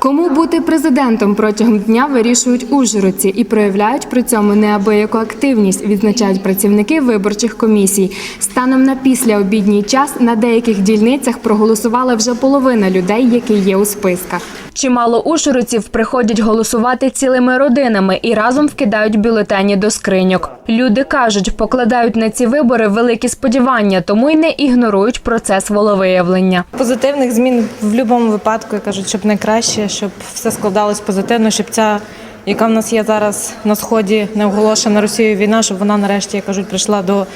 Кому бути президентом протягом дня вирішують ужгородці і проявляють при цьому неабияку активність, відзначають працівники виборчих комісій. Станом на післяобідній час на деяких дільницях проголосувала вже половина людей, які є у списках. Чимало ужгородців приходять голосувати цілими родинами і разом вкидають бюлетені до скриньок. Люди кажуть, покладають на ці вибори великі сподівання, тому й не ігнорують процес волевиявлення. Позитивних змін в будь-якому випадку я кажу, щоб найкраще, щоб все складалось позитивно, щоб ця, яка в нас є зараз на сході, не оголошена Росією війна, щоб вона нарешті, як кажуть, прийшла до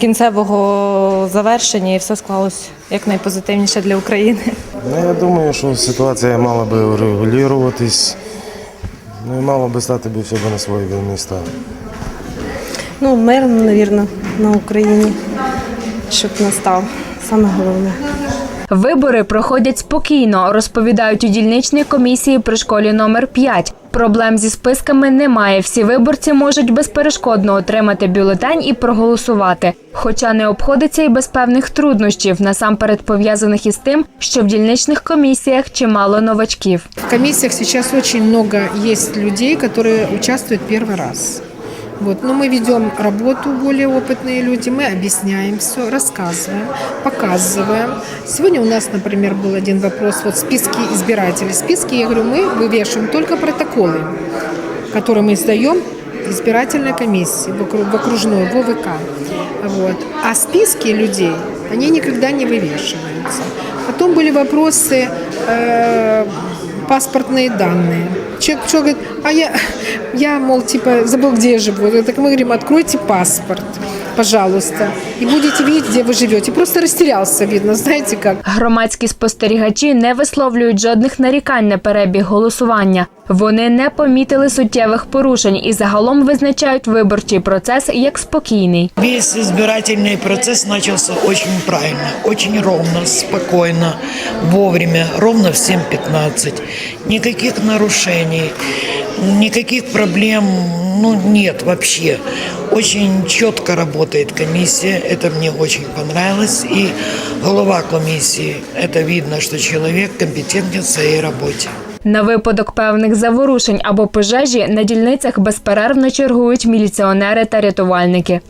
кінцевого завершення і все склалось якнайпозитивніше для України. Ну, я думаю, що ситуація мала би урегулюватись. Ну і мало би стати би все на свої міста. Ну, мир, мабуть, на Україні, щоб настав. Саме головне. Вибори проходять спокійно, розповідають у дільничній комісії при школі номер 5. Проблем зі списками немає. Всі виборці можуть безперешкодно отримати бюлетень і проголосувати. Хоча не обходиться і без певних труднощів, насамперед пов'язаних із тим, що в дільничних комісіях чимало новачків. В комиссиях сейчас очень много есть людей, которые участвуют первый раз. Вот. Но мы ведем работу, более опытные люди, мы объясняем все, рассказываем, показываем. Сегодня у нас, например, был один вопрос, вот списки избирателей. Списки, я говорю, мы вывешиваем только протоколы, которые мы сдаем избирательной комиссии в окру- в окружной, в ОВК. Вот. А списки людей, они никогда не вывешиваются. Потом были вопросы э, паспортные данные. Человек, человек говорит, а я, я, мол, типа, забыл, где я живу. Так мы говорим, откройте паспорт, пожалуйста, и будете видеть, где вы живете. Просто растерялся, видно, знаете как. Громадські спостерігачі не висловлюють жодних нарікань на перебіг голосування. Вони не помітили суттєвих порушень і загалом визначають виборчий процес як спокійний. Весь избирательный процесс начался очень правильно, очень ровно, спокойно, вовремя, ровно в 7.15. Никаких нарушений, никаких проблем ну, нет вообще. Очень четко работает комиссия, это мне очень понравилось. И голова комиссии, это видно, что человек компетентен в своей работе. На випадок певних заворушень або пожежі на дільницях безперервно чергують міліціонери та рятувальники.